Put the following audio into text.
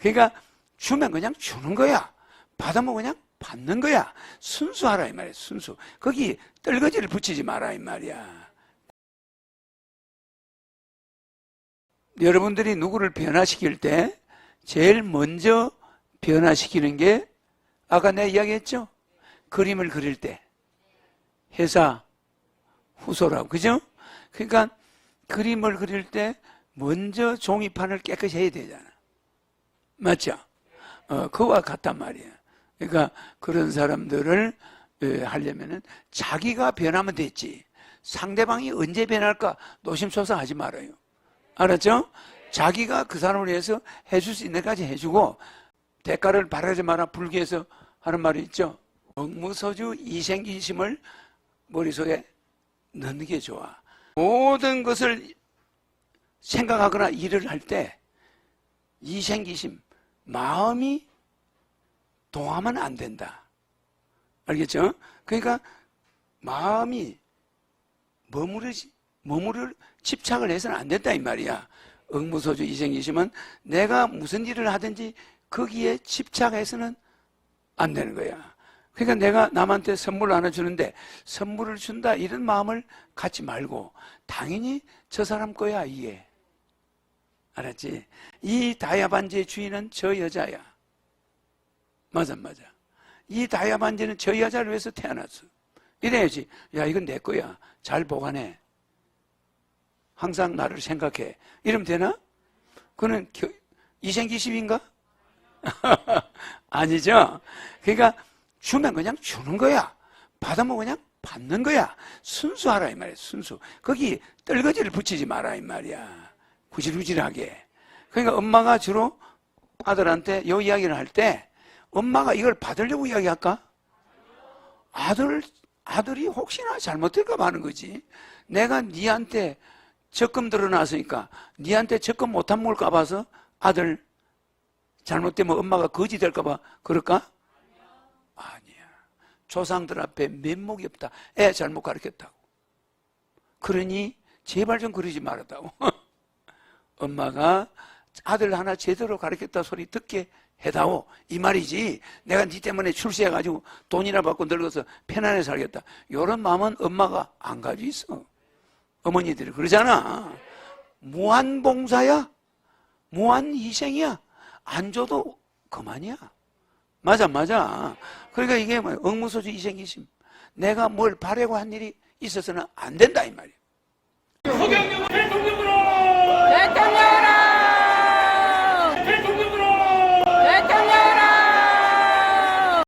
그러니까 주면 그냥 주는 거야. 받으면 그냥 받는 거야. 순수하라 이 말이야. 순수. 거기 떨거지를 붙이지 마라 이 말이야. 여러분들이 누구를 변화시킬 때 제일 먼저 변화시키는 게 아까 내가 이야기했죠? 그림을 그릴 때 회사 후소라고 그죠? 그러니까 그림을 그릴 때 먼저 종이판을 깨끗이 해야 되잖아. 맞죠? 어, 그와 같단 말이야. 그러니까 그런 사람들을 에, 하려면은 자기가 변하면 됐지. 상대방이 언제 변할까 노심초사 하지 말아요. 알았죠? 자기가 그 사람을 위해서 해줄 수 있는 데까지 해주고 대가를 바라지 마라 불교에서 하는 말이 있죠. 억무서주 이생기심을 머릿속에 넣는 게 좋아. 모든 것을 생각하거나 일을 할 때 이생기심, 마음이 동하면 안 된다. 알겠죠? 그러니까 마음이 머무르지, 머무를 집착을 해서는 안 된다 이 말이야. 응무소주 이생기심은 내가 무슨 일을 하든지 거기에 집착해서는 안 되는 거야. 그러니까 내가 남한테 선물을 하나 주는데 선물을 준다 이런 마음을 갖지 말고 당연히 저 사람 거야 이게. 알았지? 이 다이아 반지의 주인은 저 여자야. 맞아 맞아. 이 다이아 반지는 저 여자를 위해서 태어났어. 이래야지. 야 이건 내 거야. 잘 보관해. 항상 나를 생각해. 이러면 되나? 그는 겨- 이생기심인가? 아니죠. 그러니까 주면 그냥 주는 거야. 받으면 그냥 받는 거야. 순수하라 이 말이야. 순수. 거기 떨거지를 붙이지 마라 이 말이야. 구질구질하게. 그러니까 엄마가 주로 아들한테 요 이야기를 할 때 엄마가 이걸 받으려고 이야기할까? 아들 아들이 혹시나 잘못될까 봐 하는 거지. 내가 니한테 적금 들어놨으니까 니한테 적금 못한 먹을까 봐서 아들 잘못되면 엄마가 거지 될까 봐 그럴까? 아니야. 조상들 앞에 면목이 없다. 애 잘못 가르쳤다고. 그러니 제발 좀 그러지 말았다고. 엄마가 아들 하나 제대로 가르쳤다 소리 듣게 해다오. 이 말이지. 내가 니 때문에 출세해가지고 돈이나 받고 늙어서 편안하게 살겠다. 이런 마음은 엄마가 안 가지고 있어. 어머니들이 그러잖아. 무한봉사야. 무한희생이야. 안 줘도 그만이야. 맞아, 맞아. 그러니까 이게 뭐 억무소주 이생기심. 내가 뭘 바래고 한 일이 있어서는 안 된다, 이 말이야.